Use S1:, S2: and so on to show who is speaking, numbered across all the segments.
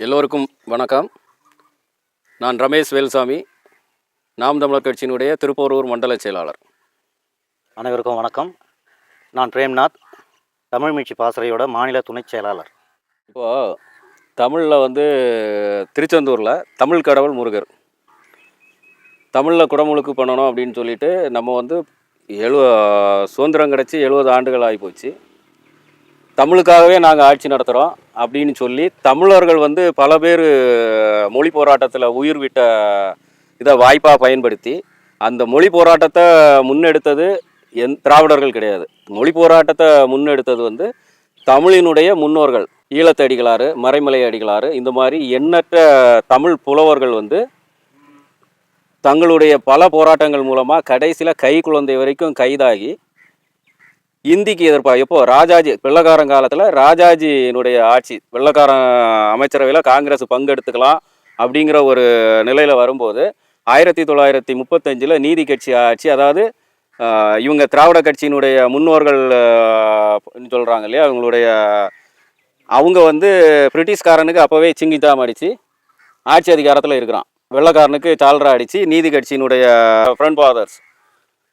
S1: எல்லோருக்கும் வணக்கம். நான் ரமேஷ் வேல்சாமி நாம் தமிழர் கட்சியினுடைய திருப்போரூர் மண்டல செயலாளர்.
S2: அனைவருக்கும் வணக்கம். நான் பிரேம்நாத் தமிழ் மீட்சி பாசறையோட மாநில துணைச் செயலாளர்.
S1: இப்போது தமிழில் வந்து திருச்செந்தூரில் தமிழ் கடவுள் முருகர். தமிழில் குடமுழுக்கு பண்ணணும் அப்படின்னு சொல்லிட்டு நம்ம வந்து எழு சுதந்திரம் கிடச்சி எழுபது ஆண்டுகள் ஆகிப்போச்சு தமிழுக்காகவே நாங்கள் ஆட்சி நடத்துகிறோம் அப்படின்னு சொல்லி தமிழர்கள் வந்து பல பேர் மொழி போராட்டத்தில் உயிர் விட்ட இதை வாய்ப்பாக பயன்படுத்தி அந்த மொழி போராட்டத்தை முன்னெடுத்தது எந் திராவிடர்கள் கிடையாது. மொழி போராட்டத்தை முன்னெடுத்தது வந்து தமிழினுடைய முன்னோர்கள் ஈழத்தடிகளாறு மறைமலை அடிகளாறு இந்த மாதிரி எண்ணற்ற தமிழ் புலவர்கள் வந்து தங்களுடைய பல போராட்டங்கள் மூலமாக கடைசியில் கை குழந்தை வரைக்கும் கைதாகி இந்திக்கு எதிர்ப்பாக எப்போ? ராஜாஜி வெள்ளக்காரன் காலத்தில் ராஜாஜியினுடைய ஆட்சி வெள்ளக்காரன் அமைச்சரவையில் காங்கிரஸ் பங்கெடுத்துக்கலாம் அப்படிங்கிற ஒரு நிலையில் வரும்போது ஆயிரத்தி தொள்ளாயிரத்தி முப்பத்தஞ்சில் நீதி கட்சி ஆட்சி அதாவது இவங்க திராவிட கட்சியினுடைய முன்னோர்கள் சொல்கிறாங்க இல்லையா? அவங்களுடைய அவங்க வந்து பிரிட்டிஷ்காரனுக்கு அப்போவே சிங்கித்தாம் அடித்து ஆட்சி அதிகாரத்தில் இருக்கிறான். வெள்ளைக்காரனுக்கு சால்ரா அடித்து நீதி கட்சியினுடைய ஃப்ரண்ட் ஃபாதர்ஸ்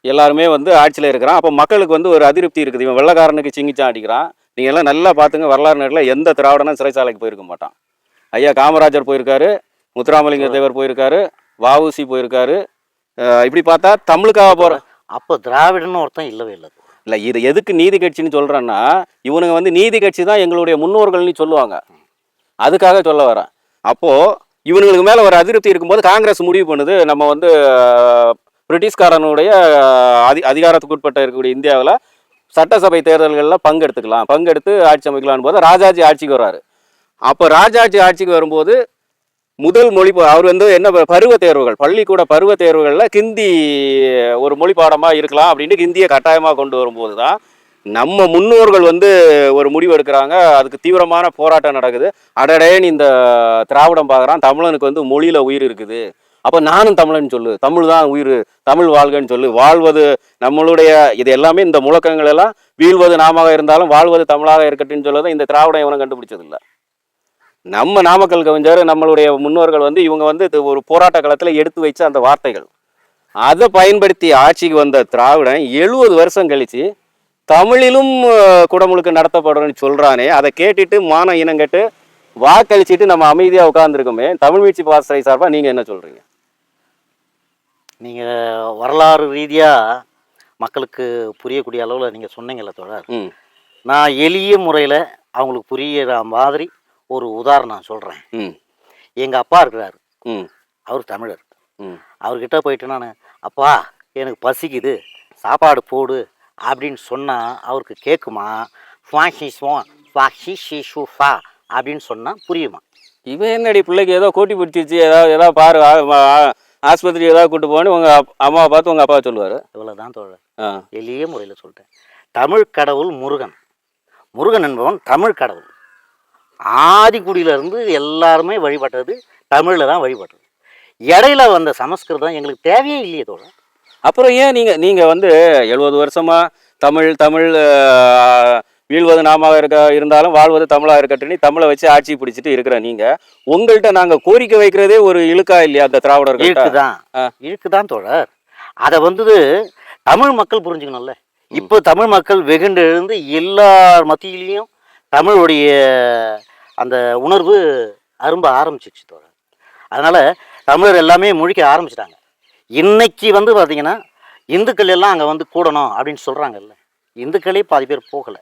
S1: எல்லாருமே வந்து ஆட்சியில் இருக்கிறான். அப்போ மக்களுக்கு வந்து ஒரு அதிருப்தி இருக்குது. இவன் வெள்ளைக்காரனுக்கு சிங்கிச்சான் அடிக்கிறான். நீங்கள் எல்லாம் நல்லா பார்த்துங்க. வரலாறு நேரில் எந்த திராவிடனும் சிறைச்சாலைக்கு போயிருக்க மாட்டான். ஐயா காமராஜர் போயிருக்காரு முத்துராமலிங்க தேவர் போயிருக்காரு வஉசி போயிருக்காரு. இப்படி பார்த்தா தமிழுக்காக போகிற
S2: அப்போ திராவிடன்னு ஒருத்தன் இல்லவே இல்லை.
S1: இல்லை இது எதுக்கு நீதி கட்சின்னு சொல்கிறேன்னா இவனுங்க வந்து நீதி கட்சி தான் எங்களுடைய முன்னோர்கள்னு சொல்லுவாங்க. அதுக்காக சொல்ல வரேன். அப்போது இவனுங்களுக்கு மேலே ஒரு அதிருப்தி இருக்கும்போது காங்கிரஸ் முடிவு பண்ணுது. நம்ம வந்து பிரிட்டிஷ்காரனுடைய அதி அதிகாரத்துக்கு உட்பட்ட இருக்கக்கூடிய இந்தியாவில் சட்டசபை தேர்தல்களில் பங்கெடுத்துக்கலாம். பங்கெடுத்து ஆட்சி அமைக்கலாம்னு போது ராஜாஜி ஆட்சிக்கு வர்றாரு. அப்போ ராஜாஜி ஆட்சிக்கு வரும்போது முதல் மொழி அவர் வந்து என்ன பருவ தேர்வுகள் பள்ளிக்கூட பருவ தேர்வுகளில் ஹிந்தி ஒரு மொழி பாடமாக இருக்கலாம் அப்படின்ட்டு ஹிந்தியை கட்டாயமாக கொண்டு வரும்போது தான் நம்ம முன்னோர்கள் வந்து ஒரு முடிவு எடுக்கிறாங்க. அதுக்கு தீவிரமான போராட்டம் நடக்குது. அடடேன்னு இந்த திராவிடம் பார்க்குறான். தமிழனுக்கு வந்து மொழியில் உயிர் இருக்குது. அப்போ நானும் தமிழன் சொல்லு தமிழ் தான் உயிர் தமிழ் வாழ்கன்னு சொல்லு வாழ்வது நம்மளுடைய இது எல்லாமே இந்த முழக்கங்கள் எல்லாம் வீழ்வது நாமாக இருந்தாலும் வாழ்வது தமிழாக இருக்கட்டும்னு சொல்லதான் இந்த திராவிடம் இவனை கண்டுபிடிச்சதில்லை. நம்ம நாமக்கல் கவிஞர் நம்மளுடைய முன்னோர்கள் வந்து இவங்க வந்து ஒரு போராட்ட காலத்தில் எடுத்து வச்ச அந்த வார்த்தைகள். அதை பயன்படுத்தி ஆட்சிக்கு வந்த திராவிடன் எழுபது வருஷம் கழித்து தமிழிலும் குடமுழுக்கு நடத்தப்படுறோன்னு சொல்கிறானே அதை கேட்டுட்டு மான இனம் கேட்டு வாக்களிச்சுட்டு நம்ம அமைதியாக உட்காந்துருக்கோமே தமிழ் மீட்சி பாசறை சார்பாக நீங்கள் என்ன சொல்கிறீங்க
S2: நீங்கள் வரலாறு ரீதியாக மக்களுக்கு புரியக்கூடிய அளவில் நீங்கள் சொன்னீங்கல்ல தோழர்.
S1: ம்.
S2: நான் எளிய முறையில் அவங்களுக்கு புரியிற மாதிரி ஒரு உதாரணம் சொல்கிறேன் எங்கள் அப்பா இருக்கிறாரு.
S1: ம்.
S2: அவர் தமிழர். அவர்கிட்ட போயிட்டு நான் அப்பா எனக்கு பசிக்குது. சாப்பாடு போடு அப்படின்னு சொன்னால் அவருக்கு கேட்குமா ஃபாஷி ஸ்வா ஃபாஷி ஷி ஷூ ஃபா அப்படின்னு சொன்னால் புரியுமா?
S1: இவன் என்னடி பிள்ளைக்கு ஏதோ கோட்டி பிடிச்சிருச்சு. ஏதாவது ஏதாவது பாரு ஆஸ்பத்திரி ஏதாவது கூட்டு போன்னு உங்க அப்- அம்மாவை பார்த்து உங்க அப்பா சொல்லுவாரு.
S2: இவ்வளோ தான் தோழர் எளிய முறையில் சொல்லிட்டேன். தமிழ் கடவுள் முருகன். முருகன் என்பவன் தமிழ் கடவுள். ஆதிக்குடியிலேருந்து எல்லாருமே வழிபட்டது தமிழில் தான் வழிபட்டது. இடையில வந்த சமஸ்கிருதம் எங்களுக்கு தேவையே இல்லையே தோழர்.
S1: அப்புறம் ஏன் நீங்க நீங்க வந்து எழுபது வருஷமா தமிழ் தமிழ் வீழ்வது நாம இருக்க இருந்தாலும் வாழ்வது தமிழா இருக்கட்டும்னு தமிழை வச்சு ஆட்சி பிடிச்சிட்டு இருக்கிற நீங்க உங்கள்கிட்ட நாங்க கோரிக்கை வைக்கிறதே ஒரு இழுக்கா இல்லையா அந்த திராவிடர்கள்
S2: இழுக்குதான். இழுக்குதான் தோழர். அதை வந்து தமிழ் மக்கள் புரிஞ்சுக்கணும்ல. இப்போ தமிழ் மக்கள் வெகுண்டு எழுந்து எல்லார் மத்தியிலையும் தமிழுடைய அந்த உணர்வு அரும்ப ஆரம்பிச்சிச்சு தோழர். அதனால தமிழர் எல்லாமே முழிக்க ஆரம்பிச்சிட்டாங்க. இன்னைக்கு வந்து பார்த்தீங்கன்னா இந்துக்கள் எல்லாம் அங்கே வந்து கூடணும் அப்படின்னு சொல்கிறாங்கல்ல இந்துக்களே பாதி பேர் போகலை.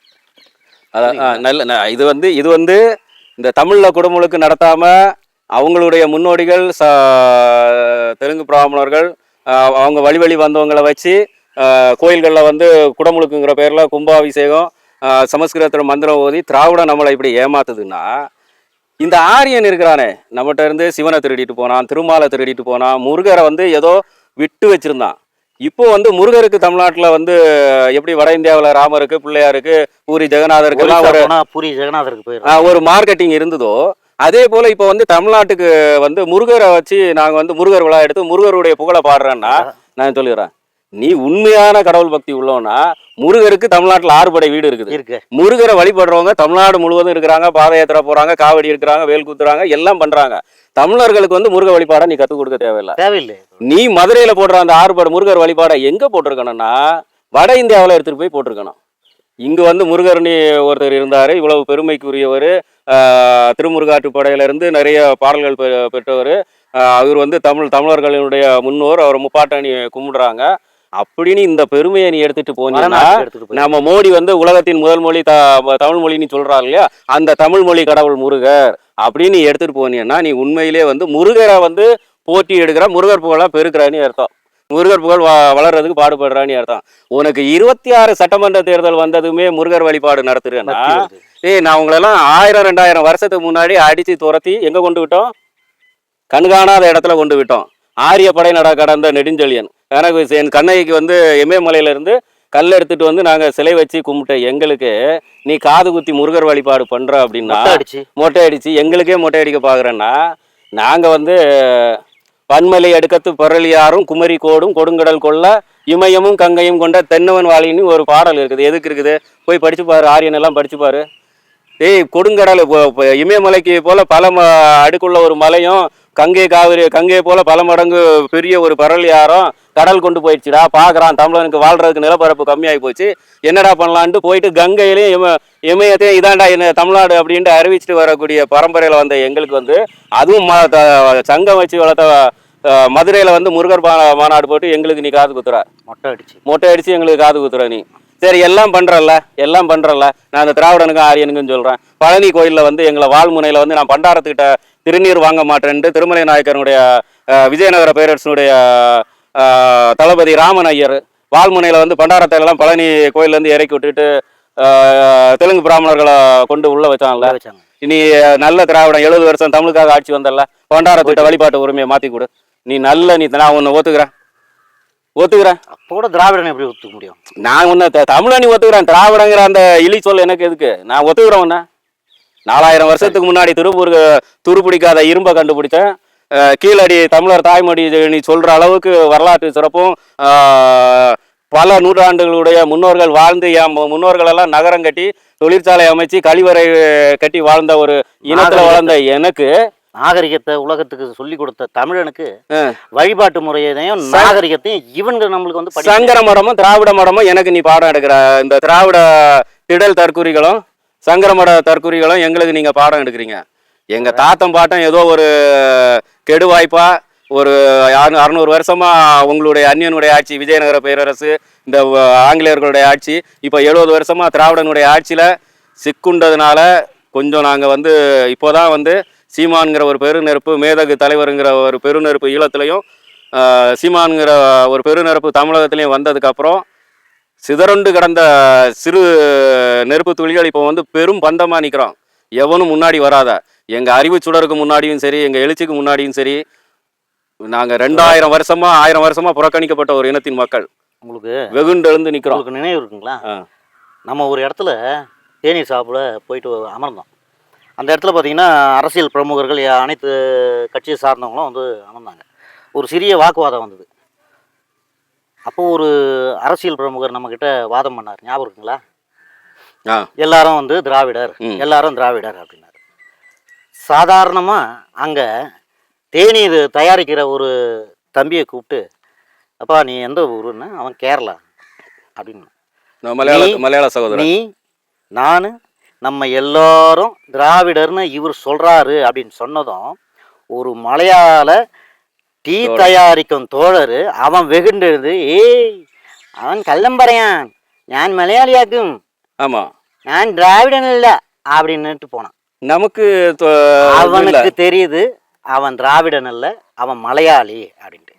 S1: அதான், நல்ல இது வந்து இது வந்து இந்த தமிழ்ல குடமுழுக்கு நடத்தாம அவங்களுடைய முன்னோடிகள் ச தெலுங்கு பிராமணர்கள் அவங்க வழி வழி வந்தவங்களை வச்சு கோயில்களில் வந்து குடமுழுக்குங்கிற பேரில் கும்பாபிஷேகம் சமஸ்கிருதத்தில் மந்திரம் ஓதி திராவிடம் நம்மளை இப்படி ஏமாத்துதுன்னா இந்த ஆரியன் இருக்கிறானே நம்மகிட்ட இருந்து சிவனை திருடிட்டு போனான் திருமாலை திருடிட்டு போனான் முருகரை வந்து ஏதோ விட்டு வச்சிருந்தான். இப்போ வந்து முருகருக்கு தமிழ்நாட்டில் வந்து எப்படி வட இந்தியாவில் ராமருக்கு பிள்ளையாருக்கு பூரி ஜெகநாதருக்கு ஒரு
S2: பூரி ஜெகநாதருக்கு போயிடும்.
S1: ஒரு மார்க்கெட்டிங் இருந்ததோ அதே போல இப்போ வந்து தமிழ்நாட்டுக்கு வந்து முருகரை வச்சு நாங்கள் வந்து முருகர் விழா எடுத்து முருகருடைய புகழை பாடுறேன்னா நான் சொல்லிடுறேன். நீ உண்மையான கடவுள் பக்தி உள்ளவனா முருகருக்கு தமிழ்நாட்டுல ஆறுபடை வீடு இருக்குது.
S2: இருக்கு.
S1: முருகரை வழிபடுறவங்க தமிழ்நாடு முழுவதும் இருக்கிறாங்க பாத யாத்திரை போறாங்க காவடி இருக்கிறாங்க வேல் குத்துறாங்க எல்லாம் பண்றாங்க. தமிழர்களுக்கு வந்து முருக வழிபாடை நீ கத்துக் கொடுக்க தேவையில்லை.
S2: தேவையில்லை.
S1: நீ மதுரையில போடுற அந்த ஆறுபடை முருகர் வழிபாடை எங்க போட்டிருக்கணும்னா வட இந்தியாவுல எடுத்துட்டு போய் போட்டிருக்கணும். இங்க வந்து முருகர்னி ஒருத்தர் இருந்தாரு இவ்வளவு பெருமைக்குரியவர் திருமுருகாற்றுப்படையில இருந்து நிறைய பாடல்கள் பெற்றவர். அவர் வந்து தமிழ் தமிழர்களுடைய முன்னோர் அவர் முப்பாட்டணி கும்பிடுறாங்க. அப்படின்னு இந்த பெருமையை நீ எடுத்துட்டு போனீங்கன்னா நம்ம மோடி வந்து உலகத்தின் முதல் மொழி தமிழ் மொழின்னு சொல்றாரு இல்லையா? அந்த தமிழ் மொழி கடவுள் முருகர் அப்படின்னு நீ எடுத்துட்டு போனீங்கன்னா நீ உண்மையிலே வந்து முருகரை வந்து போட்டி எடுக்கிற முருகர் புகழா பெருக்கிறன்னு அர்த்தம். முருகர் புகழ் வ- வளர்றதுக்கு பாடுபடுறான்னு அர்த்தம். உனக்கு இருபத்தி ஆறு சட்டமன்ற தேர்தல் வந்ததுமே முருகர் வழிபாடு நடத்துறேன்னா. ஏய் நான் உங்களெல்லாம் ஆயிரம் ரெண்டாயிரம் வருஷத்துக்கு முன்னாடி அடிச்சு துரத்தி எங்க கொண்டு விட்டோம்? கண்காணாத இடத்துல கொண்டு விட்டோம். ஆரிய படை நட கடந்த நெடுஞ்செழியன். எனக்கு என் கண்ணகிக்கு வந்து எமயமலையில இருந்து கல் எடுத்துட்டு வந்து நாங்க சிலை வச்சு கும்பிட்ட எங்களுக்கு நீ காது குத்தி முருகர் வழிபாடு பண்ற அப்படின்னா
S2: மொட்டை அடிச்சு.
S1: எங்களுக்கே மொட்டை அடிக்க பாக்குறேன்னா நாங்க வந்து பன்மலை அடுக்கத்து பரளியாரும் குமரி கோடும் கொடுங்கடல் கொள்ள இமயமும் கங்கையும் கொண்ட தென்னவன் வாழின்னு ஒரு பாடல் இருக்குது. எதுக்கு இருக்குது? போய் படிச்சு பாரு ஆரியன் எல்லாம் படிச்சு பாரு டேய் கொடுங்கடல் இமயமலைக்கு போல பல ம அடுக்குள்ள ஒரு மலையும் கங்கை காவிரி கங்கை போல பல மடங்கு பெரிய ஒரு பரளியாரம் கடல் கொண்டு போயிடுச்சுடா பார்க்கறான் தமிழனுக்கு வாழ்றதுக்கு நிலப்பரப்பு கம்மியாகி போச்சு. என்னடா பண்ணலான்ட்டு போயிட்டு கங்கையிலையும் இம இமயத்தையும் இதாண்டா என்ன தமிழ்நாடு அப்படின்ட்டு அறிவிச்சிட்டு வரக்கூடிய பரம்பரையில் வந்த எங்களுக்கு வந்து அதுவும் ம சங்கம் வச்சு வளர்த்த மதுரையில வந்து முருகர் மாநாடு போட்டு எங்களுக்கு நீ காது குத்துற.
S2: மொட்டை அடிச்சு.
S1: மொட்டை அடிச்சு எங்களுக்கு காது குத்துற நீ. சரி எல்லாம் பண்றல்ல எல்லாம் பண்றல்ல. நான் அந்த திராவிடனுக்கும் ஆரியனுக்கும் சொல்றேன். பழனி கோயில்ல வந்து எங்களை வாழ்முனையில வந்து நான் பண்டாரத்துக்கிட்ட திருநீர் வாங்க மாட்டேன்ட்டு திருமலை நாயக்கனுடைய விஜயநகர பேரரசனுடைய தளபதி ராமன் ஐயர் வாழ்முனையில வந்து பண்டாரத்துல எல்லாம் பழனி கோயில்ல இருந்து இறக்கி விட்டுட்டு தெலுங்கு பிராமணர்களை கொண்டு உள்ள வச்சான்ல
S2: உள்ள வச்சாங்க.
S1: நீ நல்ல திராவிடம் எழுபது வருஷம் தமிழுக்காக ஆட்சி வந்தல்ல? பண்டாரத்திட்ட வழிபாட்டு உரிமையை மாத்தி கொடு. நீ நல்ல நீ நான் உன்னை ஒத்துக்கிறேன். ஒத்துக்கிறேன்.
S2: அப்போ கூட திராவிடன் எப்படி ஒத்துக்க முடியும்?
S1: நான் உன்னை த- தமிழை நீ ஒத்துக்கிறேன். திராவிடங்கிற அந்த இழி சொல் எனக்கு எதுக்கு? நான் ஒத்துக்கிறேன் உன்னை. நாலாயிரம் வருஷத்துக்கு முன்னாடி திருப்பூருக்கு துருப்பிடிக்காத இரும்பை கண்டுபிடிச்சேன். கீழடி தமிழர் தாய்மொழி நீ சொல்ற அளவுக்கு வரலாற்று சிறப்பும் பல நூற்றாண்டுகளுடைய முன்னோர்கள் வாழ்ந்து என் முன்னோர்கள் எல்லாம் நகரம் கட்டி தொழிற்சாலை அமைச்சு கழிவறை கட்டி வாழ்ந்த ஒரு இனத்துல வளர்ந்த எனக்கு.
S2: நாகரிகத்தை உலகத்துக்கு சொல்லி கொடுத்த தமிழனுக்கு வழிபாட்டு முறையையும் நாகரிகத்தையும் இவங்க நம்மளுக்கு வந்து
S1: சங்கர மடமும் திராவிட மடமும் எனக்கு நீ பாடம் எடுக்கிற. இந்த திராவிட திடல் தற்குறிகளும் சங்கரமட தற்குறிகளும் எங்களுக்கு நீங்கள் பாடம் எடுக்கிறீங்க. எங்கள் தாத்தம் பாட்டம் ஏதோ ஒரு கெடுவாய்ப்பா ஒரு அறுநூறு வருஷமாக உங்களுடைய அந்நியனுடைய ஆட்சி விஜயநகர பேரரசு இந்த ஆங்கிலேயர்களுடைய ஆட்சி இப்போ எழுபது வருஷமாக திராவிடனுடைய ஆட்சியில் சிக்குண்டதுனால கொஞ்சம் நாங்கள் வந்து இப்போ தான் வந்து சீமான்கிற ஒரு பெருநெருப்பு மேதகு தலைவருங்கிற ஒரு பெருநெருப்பு ஈழத்துலையும் சீமானுங்கிற சீமான்கிற ஒரு பெருநெருப்பு தமிழகத்துலேயும் வந்ததுக்கப்புறம் சிதறண்டு கிடந்த சிறு நெருப்பு துளிகள் இப்போ வந்து பெரும் பந்தமாக நிற்கிறோம் எவனும் முன்னாடி வராத. எங்கள் அறிவு சுடருக்கு முன்னாடியும் சரி எங்கள் எழுச்சிக்கு முன்னாடியும் சரி நாங்கள் ரெண்டாயிரம் வருஷமா ஆயிரம் வருஷமா புறக்கணிக்கப்பட்ட ஒரு இனத்தின் மக்கள்.
S2: உங்களுக்கு
S1: வெகுண்டு எழுந்து நிற்கிறோம்
S2: நினைவு இருக்குங்களா. நம்ம ஒரு இடத்துல தேநீர் சாப்பிட போயிட்டு அமர்ந்தோம். அந்த இடத்துல பார்த்தீங்கன்னா அரசியல் பிரமுகர்கள் அனைத்து கட்சியை சார்ந்தவங்களும் வந்து அமர்ந்தாங்க. ஒரு சிறிய வாக்குவாதம் வந்தது. அப்போ ஒரு அரசியல் பிரமுகர் நம்மக்கிட்ட வாதம் பண்ணார். ஞாபகம் இருக்குங்களா? எல்லாரும் வந்து திராவிடர். எல்லாரும் திராவிடர் அப்படின்னாரு. சாதாரணமாக அங்கே தேநீர் தயாரிக்கிற ஒரு தம்பியை கூப்பிட்டு அப்பா நீ எந்த ஊருன்னா? அவன் கேரளா. அப்படின்னு.
S1: மலையாள மலையாள சகோதரன்.
S2: நீ நான் நம்ம எல்லாரும் திராவிடர்னு இவர் சொல்றாரு அப்படின்னு சொன்னதும் ஒரு மலையாள டீ தயாரிக்கும் தோழர் அவன் வெகுண்டெழுது ஏய் அவன் கள்ளம் பறையான் மலையாளியாக்கும்.
S1: ஆமா.
S2: நான் திராவிடன் இல்ல அப்படின்னுட்டு போனான்.
S1: நமக்கு
S2: அவனுக்கு தெரியுது அவன் திராவிடன் இல்ல அவன் மலையாளி அப்படின்ட்டு.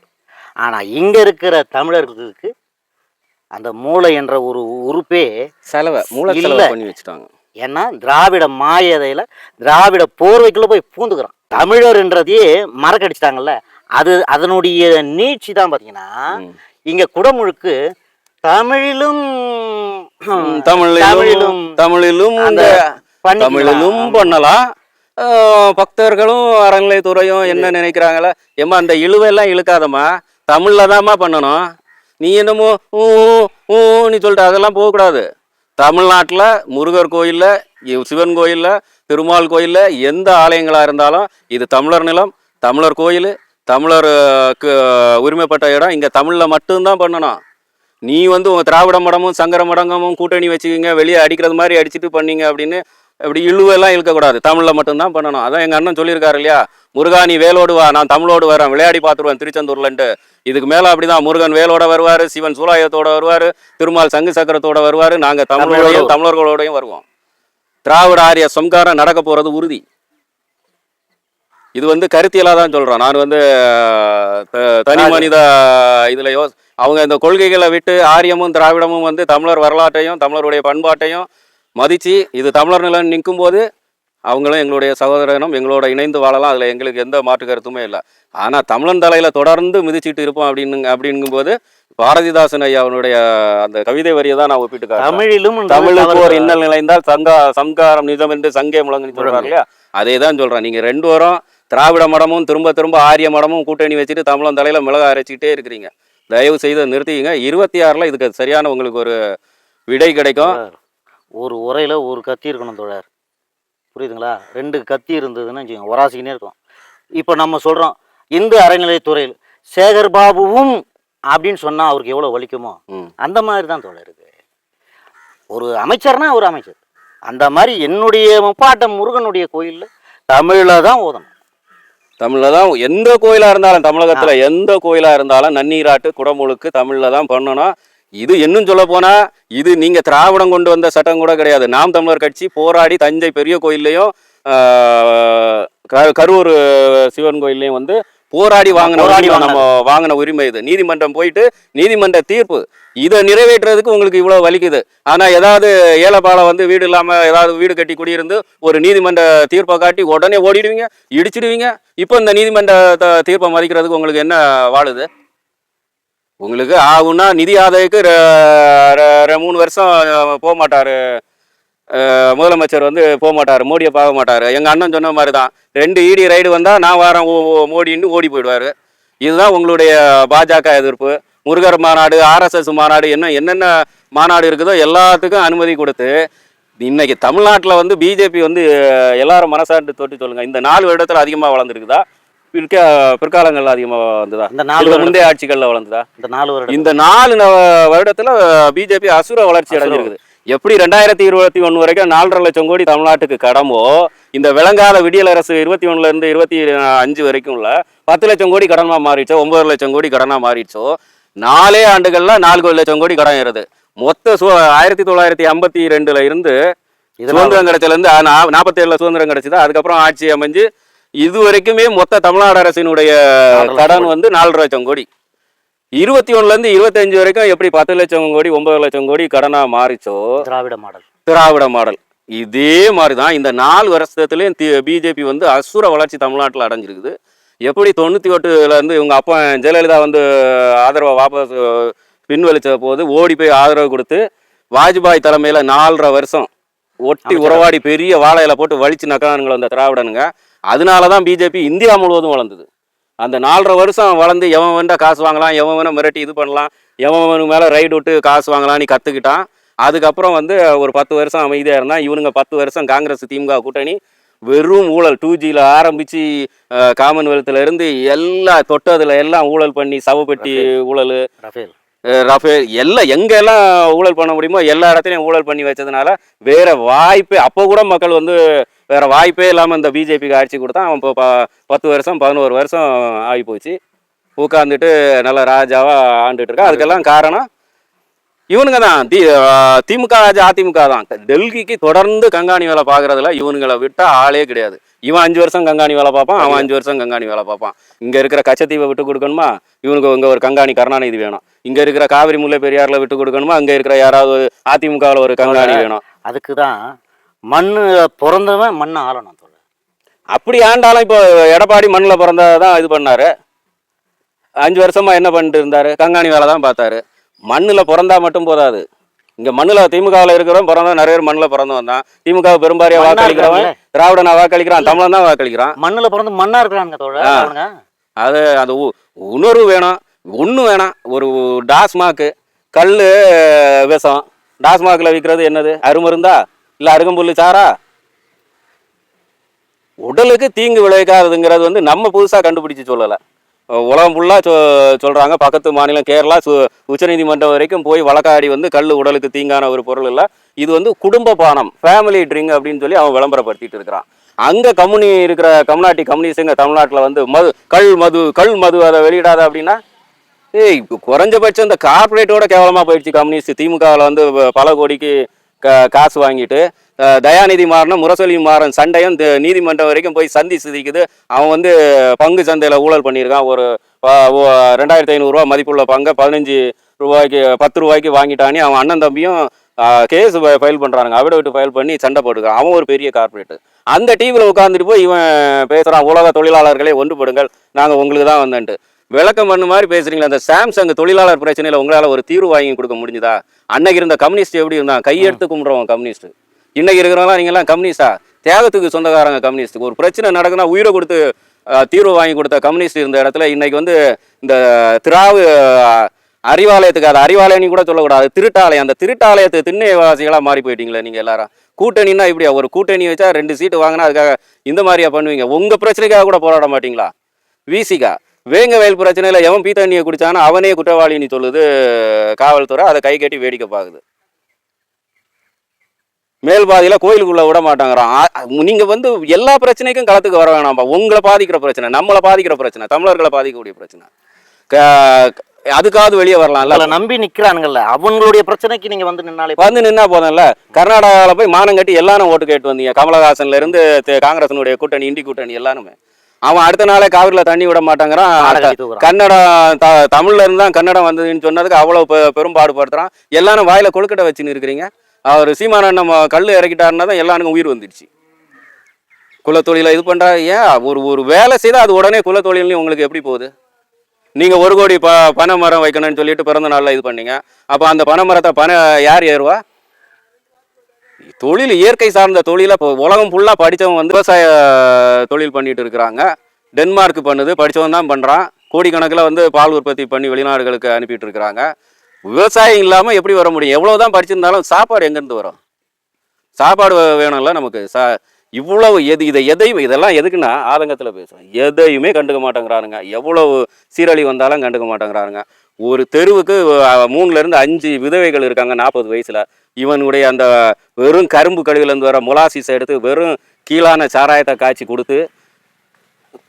S2: ஆனா இங்க இருக்கிற தமிழர்களுக்கு அந்த மூளை என்ற ஒரு உறுப்பே
S1: செலவை மூளை செலவை பண்ணி வச்சுட்டாங்க.
S2: ஏன்னா திராவிட மாயதையில திராவிட போர்வைக்குள்ள போய் பூந்துக்கிறான். தமிழர்ன்றதையே மறக்கடிச்சிட்டாங்கல்ல. அது அதனுடைய நீட்சி தான் பார்த்தீங்கன்னா. இங்க குடமுழுக்கு தமிழிலும்
S1: தமிழிலும்
S2: தமிழிலும் அந்த.
S1: தமிழிலும் பண்ணலாம். பக்தர்களும் அறநிலைத்துறையும் என்ன நினைக்கிறாங்களா ஏம்மா அந்த இழுவெல்லாம் இழுக்காதம்மா. தமிழ்ல தாம்மா பண்ணணும். நீ என்னமோ ஊ ஊ, ஊன்னு சொல்லிட்டு அதெல்லாம் போகக்கூடாது. தமிழ்நாட்டில் முருகர் கோயிலில் சிவன் கோயிலில் திருமால் கோயிலில் எந்த ஆலயங்களாக இருந்தாலும் இது தமிழர் நிலம் தமிழர் கோயில் தமிழருக்கு உரிமைப்பட்ட இடம் இங்கே தமிழில் மட்டும்தான் பண்ணணும். நீ வந்து உங்கள் திராவிட மடமும் சங்கர மடங்கமும் கூட்டணி வச்சுக்கிங்க வெளியே அடிக்கிறது மாதிரி அடிச்சுட்டு பண்ணீங்க அப்படின்னு இப்படி இழுவெல்லாம் இழுக்கக்கூடாது. தமிழில் மட்டும்தான் பண்ணணும். அதான் எங்கள் அண்ணன் சொல்லியிருக்காரு இல்லையா? முருகா நீ வேலோடு வா நான் தமிழோடு வரேன் விளையாடி பார்த்துருவேன் திருச்செந்தூர்லன்ட்டு. இதுக்கு மேலே அப்படிதான். முருகன் வேலோட வருவார் சிவன் சூலாயத்தோட வருவார் திருமால் சங்கு சக்கரத்தோட வருவார். நாங்கள் தமிழோடையும் தமிழர்களோடையும் வருவோம். திராவிட ஆரிய சம்காரம் நடக்க போகிறது உறுதி. இது வந்து கருத்தியலாக தான் சொல்கிறோம் நான் வந்து தனி மனித இதில் யோ அவங்க இந்த கொள்கைகளை விட்டு ஆரியமும் திராவிடமும் வந்து தமிழர் வரலாற்றையும் தமிழருடைய பண்பாட்டையும் மதித்து இது தமிழர் நிலம் நிற்கும் போது அவங்களும் எங்களுடைய சகோதரனும் எங்களோட இணைந்து வாழலாம். அதில் எங்களுக்கு எந்த மாற்று கருத்துமே இல்லை. ஆனால் தமிழன் தலையில் தொடர்ந்து மிதிச்சிட்டு இருப்போம் அப்படின்னு அப்படிங்கும்போது பாரதிதாசன் ஐயா அவனுடைய அந்த கவிதை வரியை தான் நான் ஒப்பிட்டு காட்டுறேன்.
S2: தமிழிலும்
S1: தமிழுக்கு ஒரு இன்னல் நிலைந்தால் சங்கா சம்காரம் நிஜம் என்று சங்கே முழங்குன்னு சொல்றாரு இல்லையா? அதே தான் சொல்றேன். நீங்க ரெண்டு வாரம் திராவிட மடமும் திரும்ப திரும்ப ஆரிய மடமும் கூட்டணி வச்சுட்டு தமிழன் தலையில மிளகா அரைச்சிக்கிட்டே இருக்கிறீங்க. தயவு செய்து நிறுத்திங்க இருபத்தி ஆறுல இதுக்கு சரியான உங்களுக்கு ஒரு விடை கிடைக்கும்.
S2: ஒரு உரையில ஒரு கத்தி இருக்கணும் தோழர். புரியுதுங்களா? ரெண்டு கத்தி இருந்ததுன்னு வச்சுக்கோங்க ஒராசிக்கினே இருக்கும். இப்போ நம்ம சொல்றோம் இந்து அறநிலைத்துறையில் சேகர் பாபுவும் அப்படின்னு சொன்னா அவருக்கு எவ்வளவு வலிக்குமோ. அந்த மாதிரி தான் தோழர் இருக்கு ஒரு அமைச்சர்னா ஒரு அமைச்சர். அந்த மாதிரி என்னுடைய முப்பாட்டம் முருகனுடைய கோயில்ல தமிழ்ல தான் ஓதணும்.
S1: தமிழ்ல தான் எந்த கோயிலா இருந்தாலும் தமிழகத்துல எந்த கோயிலா இருந்தாலும் நன்னீராட்டு குடமுழுக்கு தமிழ்ல தான் பண்ணணும். இது இன்னும் சொல்ல போனா இது நீங்க திராவிடம் கொண்டு வந்த சட்டம் கூட கிடையாது. நாம் தமிழர் கட்சி போராடி தஞ்சை பெரிய கோயில்லையும் கரூர் சிவன் கோயில்லையும் வந்து போராடி வாங்கின
S2: போராடி
S1: நம்ம வாங்கின உரிமை இது. நீதிமன்றம் போயிட்டு நீதிமன்ற தீர்ப்பு. இதை நிறைவேற்றுறதுக்கு உங்களுக்கு இவ்வளவு வலிக்குது. ஆனா ஏதாவது ஏழைப்பாலை வந்து வீடு இல்லாம ஏதாவது வீடு கட்டி குடியிருந்து ஒரு நீதிமன்ற தீர்ப்பை காட்டி உடனே ஓடிடுவீங்க இடிச்சிடுவீங்க. இப்போ இந்த நீதிமன்ற தீர்ப்பை மதிக்கிறதுக்கு உங்களுக்கு என்ன வாழுது? உங்களுக்கு ஆகுன்னா நிதி ஆதாயக்கு மூணு வருஷம் போக மாட்டாரு முதலமைச்சர் வந்து போக மாட்டார் மோடியை பார்க்க மாட்டார் எங்கள் அண்ணன் சொன்ன மாதிரி தான் ரெண்டு இடி ரைடு வந்தால் நான் வாரம் மோடின்னு ஓடி போயிடுவார். இதுதான் உங்களுடைய பாஜக எதிர்ப்பு. முருகர் மாநாடு ஆர்எஸ்எஸ் மாநாடு என்ன என்னென்ன மாநாடு இருக்குதோ எல்லாத்துக்கும் அனுமதி கொடுத்து இன்னைக்கு தமிழ்நாட்டில் வந்து பிஜேபி வந்து எல்லாரும் மனசாண்டு தொட்டு சொல்லுங்க. இந்த நாலு வருடத்தில் அதிகமாக வளர்ந்துருக்குதா? பிற்க பிற்காலங்களில் அதிகமாக வந்ததா?
S2: இந்த நாலு
S1: முந்தைய ஆட்சிகளில் வளர்ந்ததா?
S2: இந்த நாலு வருடம்
S1: இந்த நாலு வருடத்துல பிஜேபி அசுர வளர்ச்சி அடைஞ்சிருக்குது. எப்படி ரெண்டாயிரத்தி இருபத்தி ஒண்ணு வரைக்கும் நாலரை லட்சம் கோடி தமிழ்நாட்டுக்கு கடமோ இந்த விளங்காத விடியல் அரசு இருபத்தி ஒண்ணுல இருந்து இருபத்தி அஞ்சு வரைக்கும் உள்ள பத்து லட்சம் கோடி கடனா மாறிடுச்சோ ஒன்பது லட்சம் கோடி கடனா மாறிடுச்சோ நாலே ஆண்டுகள்ல நாலு லட்சம் கோடி கடன் ஏறுது. மொத்த சு ஆயிரத்தி தொள்ளாயிரத்தி ஐம்பத்தி ரெண்டுல இருந்து சுதந்திரம் கிடைச்சல இருந்து நாற்பத்தி ஏழுல சுதந்திரம் கிடைச்சதா அதுக்கப்புறம் ஆட்சி அமைஞ்சு இது வரைக்குமே மொத்த தமிழ்நாடு அரசினுடைய கடன் வந்து நாலரை லட்சம் கோடி. இருபத்தி ஒண்ணுல இருந்து இருபத்தஞ்சு வரைக்கும் எப்படி பத்து லட்சம் கோடி ஒன்பது லட்சம் கோடி கடனா மாறிச்சோ?
S2: திராவிட மாடல்.
S1: திராவிட மாடல். இதே மாதிரி தான் இந்த நாலு வருஷத்துலேயும் பிஜேபி வந்து அசுர வளர்ச்சி தமிழ்நாட்டில் அடைஞ்சிருக்குது. எப்படி தொண்ணூற்றி எட்டுல இருந்து இவங்க அப்பா ஜெயலலிதா வந்து ஆதரவை வாபஸ் பின்வலிச்ச போது ஓடி போய் ஆதரவு கொடுத்து வாஜ்பாய் தலைமையில் நாலரை வருஷம் ஒட்டி உறவாடி பெரிய வாழையில போட்டு வலிச்சு நக்கானுங்கள அந்த திராவிடனுங்க. அதனால தான் பிஜேபி இந்தியா முழுவதும் வளர்ந்தது. அந்த நாலரை வருஷம் வளர்ந்து எவன் வேண்டா காசு வாங்கலாம் எவன் வேணா மிரட்டி இது பண்ணலாம் எவன் மேலே ரைடு விட்டு காசு வாங்கலாம் நீ கற்றுக்கிட்டான் அதுக்கப்புறம் வந்து ஒரு பத்து வருஷம் அமைதியாக இருந்தால் இவனுங்க பத்து வருஷம் காங்கிரஸ் திமுக கூட்டணி வெறும் ஊழல். டூ ஜியில் ஆரம்பித்து காமன்வெல்த்தில் இருந்து எல்லா தொட்டதில் எல்லாம் ஊழல் பண்ணி சவப்பெட்டி ஊழல்.
S2: ரஃபேல்
S1: எல்லாம் எங்கெல்லாம் ஊழல் பண்ண முடியுமோ எல்லா இடத்துலையும் ஊழல் பண்ணி வச்சதுனால வேற வாய்ப்பே அப்போ கூட மக்கள் வந்து வேற வாய்ப்பே இல்லாமல் இந்த பிஜேபிக்கு ஆட்சி கொடுத்தான் அவன் இப்போ ப- பத்து வருஷம் பதினோரு வருஷம் ஆகி போச்சு. உட்காந்துட்டு நல்ல ராஜாவாக ஆண்டுட்டு இருக்கா. அதுக்கெல்லாம் காரணம் இவனுங்க தான். தி திமுக ராஜா அதிமுக தான். டெல்லிக்கு தொடர்ந்து கங்காணி வேலை பார்க்குறதுல இவனுங்களை விட்டால் ஆளே கிடையாது. இவன் அஞ்சு வருஷம் கங்காணி வேலை பார்ப்பான் அவன் அஞ்சு வருஷம் கங்காணி வேலை பார்ப்பான். இங்க இருக்கிற கச்சத்தீவை விட்டு கொடுக்கணுமா? இவனுக்கு இங்க ஒரு கங்காணி கருணாநிதி வேணும். இங்க இருக்கிற காவிரி முல்லை பெரியாறுல விட்டு கொடுக்கணுமா? அங்க இருக்கிற யாராவது அதிமுகவில் ஒரு கங்காணி வேணும்.
S2: அதுக்கு தான் மண்ணு பிறந்தவன் மண்ணை ஆளணும்
S1: அப்படி ஆண்டாலும் இப்போ எடப்பாடி மண்ணில் பிறந்ததான் இது பண்ணாரு. அஞ்சு வருஷமா என்ன பண்ணிட்டு இருந்தாரு? கங்காணி வேலை தான் பார்த்தாரு. மண்ணில் பிறந்தா மட்டும் போதாது. இங்க மண்ணுல திமுகவில் இருக்கிறவன் பிறந்தா நிறைய பேர் மண்ணில் பிறந்தவன் தான் திமுக பெரும்பாரியா வாக்களிக்கிறவன். திராவிடனா வாக்களிக்கிறான் தமிழன் தான் வாக்களிக்கிறான்.
S2: மண்ணுல பிறந்து மண்ணா இருக்கிறாங்க
S1: அது அந்த உணர்வு வேணும் ஒன்றும் வேணாம். ஒரு டாஸ்மாக்கு கல் விஷம். டாஸ்மாகில் விற்கிறது என்னது? அருமருந்தா இல்லை அருகம்புல் சாரா? உடலுக்கு தீங்கு விளைவிக்காததுங்கிறது வந்து நம்ம புதுசாக கண்டுபிடிச்சு சொல்லலை. உலகம் ஃபுல்லாக சொ சொல்கிறாங்க பக்கத்து மாநிலம் கேரளா சு உச்சநீதிமன்றம் வரைக்கும் போய் வழக்காடி வந்து கல் உடலுக்கு தீங்கான ஒரு பொருள் இல்லை. இது வந்து குடும்ப பானம் ஃபேமிலி ட்ரிங்க் அப்படின்னு சொல்லி அவன் விளம்பரப்படுத்திட்டு இருக்கிறான். அங்கே கம்யூனி இருக்கிற கம்யூனாட்டி கம்யூனிஸ்டுங்க தமிழ்நாட்டில் வந்து மது கல் மது கல் மது அதை வெளியிடாத அப்படின்னா ஏய் குறைஞ்சபட்சம் இந்த கார்ப்பரேட்டோட கேவலமாக போயிடுச்சு கம்யூனிஸ்ட். திமுகவில் வந்து பல கோடிக்கு க காசு வாங்கிட்டு தயாநிதி மாறனும் முரசொலி மாறன் சண்டையும் நீதிமன்றம் வரைக்கும் போய் சந்தி சிதிக்குது. அவன் வந்து பங்கு சந்தையில் ஊழல் பண்ணியிருக்கான். ஒரு ரெண்டாயிரத்தி ஐநூறுரூவா மதிப்புள்ள பங்கை பதினஞ்சு ரூபாய்க்கு பத்து ரூபாய்க்கு வாங்கிட்டானே அவன் அண்ணன் தம்பியும் கேஸ் ஃபைல் பண்ணுறாங்க அவிட விட்டு ஃபைல் பண்ணி சண்டை போட்டுக்கிறான். அவன் ஒரு பெரிய கார்ப்பரேட் அந்த டிவியில் உட்காந்துட்டு போய் இவன் பேசுகிறான் உலக தொழிலாளர்களே ஒன்றுபடுங்கள். நாங்கள் உங்களுக்கு தான் வந்தேன்ட்டு. விளக்கம் பண்ண மாதிரி பேசுறீங்களா அந்த சாம்சங் தொழிலாளர் பிரச்சனையில் உங்களால் ஒரு தீர்வு வாங்கி கொடுக்க முடிஞ்சுதா? அன்னைக்கு இருந்த கம்யூனிஸ்ட் எப்படி இருந்தான்? கையெடுத்து கும்பிடுறவன் கம்யூனிஸ்ட் இன்னைக்கு இருக்கிறவங்களாம் நீங்கள்லாம் கம்யூனிஸ்டா தியாகத்துக்கு சொந்தக்காரங்க கம்யூனிஸ்ட்டுக்கு ஒரு பிரச்சனை நடக்குன்னா உயிரை கொடுத்து தீர்வு வாங்கி கொடுத்த கம்யூனிஸ்ட் இருந்த இடத்துல இன்னைக்கு வந்து இந்த திராவு அறிவாலயத்துக்கு அது அறிவாலயம்னு கூட சொல்லக்கூடாது திருட்டாலயம். அந்த திருட்டாலயத்து திண்ணைவாசிகளாக மாறி போயிட்டீங்களே நீங்கள் எல்லாரும். கூட்டணின்னா இப்படியா? ஒரு கூட்டணி வச்சா ரெண்டு சீட்டு வாங்கினா அதுக்காக இந்த மாதிரியா பண்ணுவீங்க. உங்கள் பிரச்சனைக்காக கூட போராட மாட்டீங்களா? விசிகா வேங்க வயல் பிரச்சனையில் எவன் பீத்தண்ணியை தண்ணியை அவனே குற்றவாளின்னு சொல்லுது காவல்துறை. அதை கை கட்டி வேடிக்கை பார்க்குது. மேல் பாதியில் கோயிலுக்குள்ள விட மாட்டாங்கிறான். ஆ- நீங்க வந்து எல்லா பிரச்சனைக்கும் களத்துக்கு வர வேணாம்பா. உங்களை பாதிக்கிற பிரச்சனை நம்மளை பாதிக்கிற பிரச்சனை தமிழர்களை பாதிக்கக்கூடிய பிரச்சனை. அதுக்காவது வெளியே வரலாம்ல.
S2: உங்களை நம்பி நிக்கிறானுங்கல்ல. அவங்களுடைய பிரச்சனைக்கு நீங்க வந்து நின்னாலே
S1: வந்து நின்னா போதும்ல. கர்நாடகாவில் போய் மானம் கட்டி எல்லாரும் ஓட்டு கேட்டு வந்தீங்க. கமலஹாசன்ல இருந்து காங்கிரஸினுடைய கூட்டணி இண்டி கூட்டணி எல்லாருமே. அவன் அடுத்த நாளே காவிரில தண்ணி விட மாட்டாங்கிறான். கன்னடம் த- தமிழ்ல இருந்து தான் கன்னடம் வந்ததுன்னு சொன்னதுக்கு அவ்வளவு பெ- பெரும்பாடுபடுத்துறான். எல்லாரும் வாயில கொழுக்கட்டை வச்சுன்னு இருக்கிறீங்க. அவர் சீமான நம்ம கல் இறக்கிட்டாருன்னா தான் எல்லாருக்கும் உயிர் வந்துடுச்சு. குலத்தொழிலை இது பண்ணுறா ஏன்? ஒரு ஒரு வேலை செய்தால் அது உடனே குலத்தொழில்னு உங்களுக்கு எப்படி போகுது? நீங்கள் ஒரு கோடி ப பனை மரம் வைக்கணும்னு சொல்லிட்டு பிறந்த நாளில் இது பண்ணீங்க. அப்போ அந்த பனை மரத்தை பனை யார் ஏறுவா? தொழில் இயற்கை சார்ந்த தொழிலை இப்போ உலகம் ஃபுல்லாக படித்தவன் வந்து விவசாய தொழில் பண்ணிட்டு இருக்கிறாங்க. டென்மார்க் பண்ணுது படித்தவன் தான் பண்ணுறான் கோடிக்கணக்கில் வந்து பால் உற்பத்தி பண்ணி வெளிநாடுகளுக்கு அனுப்பிட்டு இருக்கிறாங்க. விவசாயம் இல்லாமல் எப்படி வர முடியும்? எவ்வளோ தான் படிச்சிருந்தாலும் சாப்பாடு எங்கேருந்து வரும்? சாப்பாடு வேணும்ல நமக்கு. சா இவ்வளவு எது இதை எதையும் இதெல்லாம் எதுக்குன்னா ஆதங்கத்தில் பேசுகிறேன் எதையுமே கண்டுக்க மாட்டேங்கிறானுங்க. எவ்வளவு சீரழி வந்தாலும் கண்டுக்க மாட்டேங்கிறானுங்க. ஒரு தெருவுக்கு மூணுலேருந்து அஞ்சு விதவைகள் இருக்காங்க நாற்பது வயசில். இவனுடைய அந்த வெறும் கரும்பு கழிவுலேருந்து வர முலாசிஸை எடுத்து வெறும் கீழான சாராயத்தை காய்ச்சி கொடுத்து